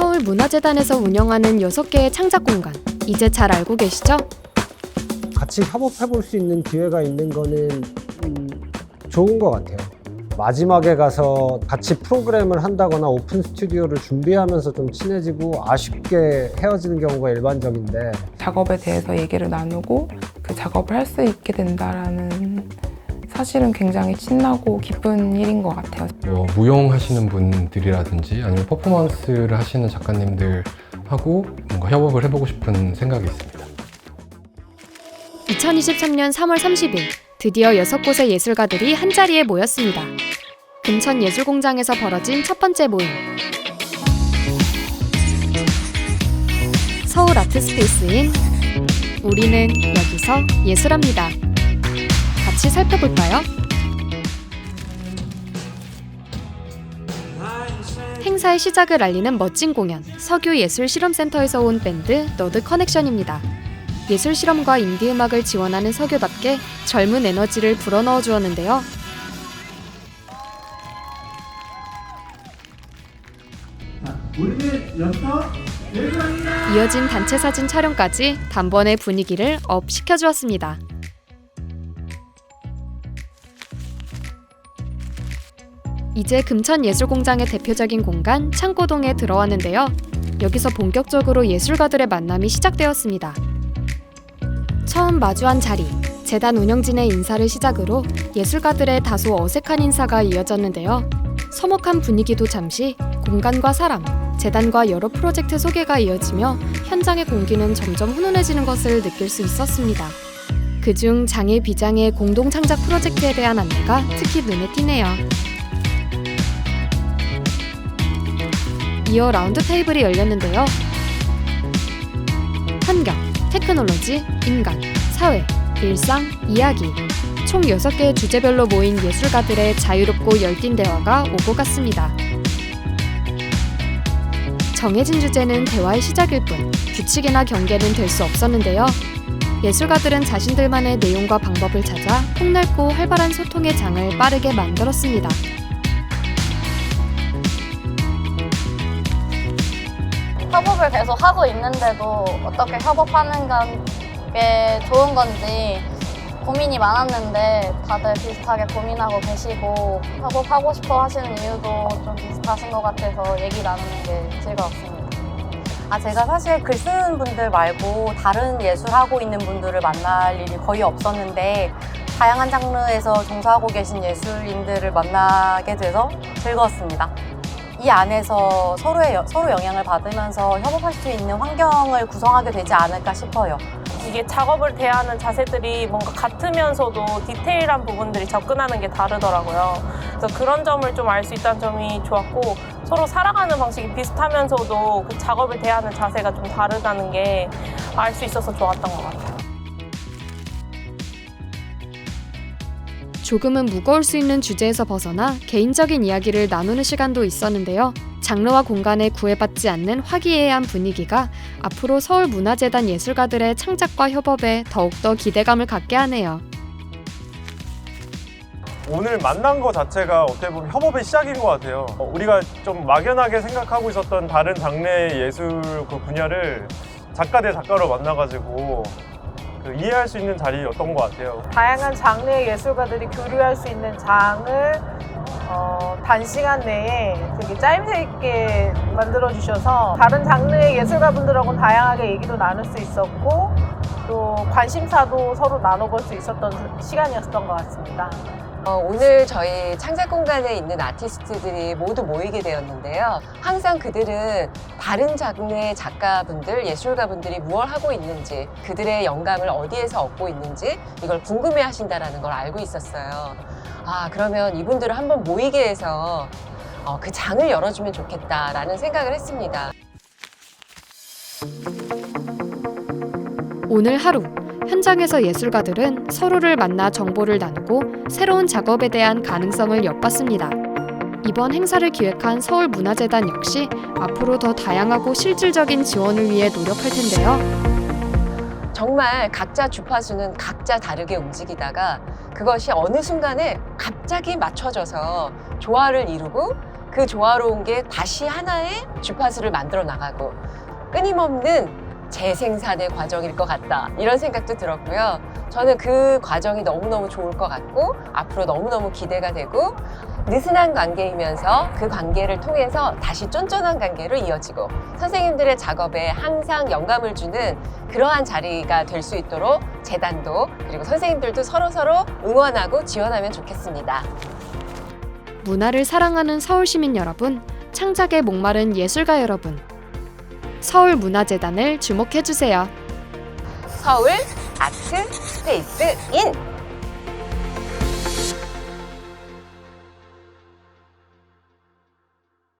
서울문화재단에서 운영하는 6개의 창작 공간. 이제 잘 알고 계시죠? 같이 협업해 볼 수 있는 기회가 있는 거는 음, 좋은 것 같아요. 마지막에 가서 같이 프로그램을 한다거나 오픈 스튜디오를 준비하면서 좀 친해지고 아쉽게 헤어지는 경우가 일반적인데 작업에 대해서 얘기를 나누고 그 작업을 할 수 있게 된다라는 사실은 굉장히 신나고 기쁜 일인 것 같아요. 뭐 무용 하시는 분들이라든지 아니면 퍼포먼스를 하시는 작가님들하고 뭔가 협업을 해보고 싶은 생각이 있습니다. 2023년 3월 30일 드디어 6곳의 예술가들이 한자리에 모였습니다. 금천 예술공장에서 벌어진 첫 번째 모임. 서울 아트스페이스인 우리는 여기서 예술합니다. 같이 살펴볼까요? 행사의 시작을 알리는 멋진 공연 석유 예술 실험센터에서 온 밴드 너드 커넥션입니다. 예술 실험과 인디 음악을 지원하는 석유답게 젊은 에너지를 불어넣어 주었는데요. 이어진 단체 사진 촬영까지 단번에 분위기를 업 시켜주었습니다. 이제 금천예술공장의 대표적인 공간 창고동에 들어왔는데요. 여기서 본격적으로 예술가들의 만남이 시작되었습니다. 처음 마주한 자리, 재단 운영진의 인사를 시작으로 예술가들의 다소 어색한 인사가 이어졌는데요. 서먹한 분위기도 잠시 공간과 사람, 재단과 여러 프로젝트 소개가 이어지며 현장의 공기는 점점 훈훈해지는 것을 느낄 수 있었습니다. 그중 장애 비장애 공동 창작 프로젝트에 대한 안내가 특히 눈에 띄네요. 이어 라운드 테이블이 열렸는데요. 환경, 테크놀로지, 인간, 사회, 일상, 이야기 총 6개의 주제별로 모인 예술가들의 자유롭고 열띤 대화가 오고 갔습니다. 정해진 주제는 대화의 시작일 뿐 규칙이나 경계는 될 수 없었는데요. 예술가들은 자신들만의 내용과 방법을 찾아 폭넓고 활발한 소통의 장을 빠르게 만들었습니다. 협업을 계속 하고 있는데도 어떻게 협업하는 게 좋은 건지 고민이 많았는데 다들 비슷하게 고민하고 계시고 협업하고 싶어 하시는 이유도 좀 비슷하신 것 같아서 얘기 나누는 게 즐거웠습니다. 아, 제가 사실 글 쓰는 분들 말고 다른 예술하고 있는 분들을 만날 일이 거의 없었는데 다양한 장르에서 종사하고 계신 예술인들을 만나게 돼서 즐거웠습니다. 이 안에서 서로의, 여- 서로 영향을 받으면서 협업할 수 있는 환경을 구성하게 되지 않을까 싶어요. 이게 작업을 대하는 자세들이 뭔가 같으면서도 디테일한 부분들이 접근하는 게 다르더라고요. 그래서 그런 점을 좀 알 수 있다는 점이 좋았고 서로 살아가는 방식이 비슷하면서도 그 작업을 대하는 자세가 좀 다르다는 게 알 수 있어서 좋았던 것 같아요. 조금은 무거울 수 있는 주제에서 벗어나 개인적인 이야기를 나누는 시간도 있었는데요. 장르와 공간에 구애받지 않는 화기애애한 분위기가 앞으로 서울문화재단 예술가들의 창작과 협업에 더욱더 기대감을 갖게 하네요. 오늘 만난 것 자체가 어떻게 보면 협업의 시작인 것 같아요. 어, 우리가 좀 막연하게 생각하고 있었던 다른 장르의 예술 그 분야를 작가 대 작가로 만나가지고 그 이해할 수 있는 자리였던 것 같아요. 다양한 장르의 예술가들이 교류할 수 있는 장을 어, 단시간 내에 되게 짜임새 있게 만들어 주셔서 다른 장르의 예술가분들하고는 다양하게 얘기도 나눌 수 있었고 또 관심사도 서로 나눠볼 수 있었던 시간이었던 것 같습니다. 어, 오늘 저희 창작 공간에 있는 아티스트들이 모두 모이게 되었는데요. 항상 그들은 다른 장르의 작가분들, 예술가분들이 무엇 하고 있는지, 그들의 영감을 어디에서 얻고 있는지 이걸 궁금해 하신다라는 걸 알고 있었어요. 아, 그러면 이분들을 한번 모이게 해서 어, 그 장을 열어주면 좋겠다라는 생각을 했습니다. 오늘 하루 현장에서 예술가들은 서로를 만나 정보를 나누고 새로운 작업에 대한 가능성을 엿봤습니다. 이번 행사를 기획한 서울문화재단 역시 앞으로 더 다양하고 실질적인 지원을 위해 노력할 텐데요. 정말 각자 주파수는 각자 다르게 움직이다가 그것이 어느 순간에 갑자기 맞춰져서 조화를 이루고 그 조화로운 게 다시 하나의 주파수를 만들어 나가고 끊임없는 재생산의 과정일 것 같다. 이런 생각도 들었고요. 저는 그 과정이 너무너무 좋을 것 같고 앞으로 너무너무 기대가 되고 느슨한 관계이면서 그 관계를 통해서 다시 쫀쫀한 관계로 이어지고 선생님들의 작업에 항상 영감을 주는 그러한 자리가 될 수 있도록 재단도 그리고 선생님들도 서로서로 응원하고 지원하면 좋겠습니다. 문화를 사랑하는 서울 시민 여러분, 창작에 목마른 예술가 여러분. 서울문화재단을 주목해 주세요. 서울 아트 스페이스 인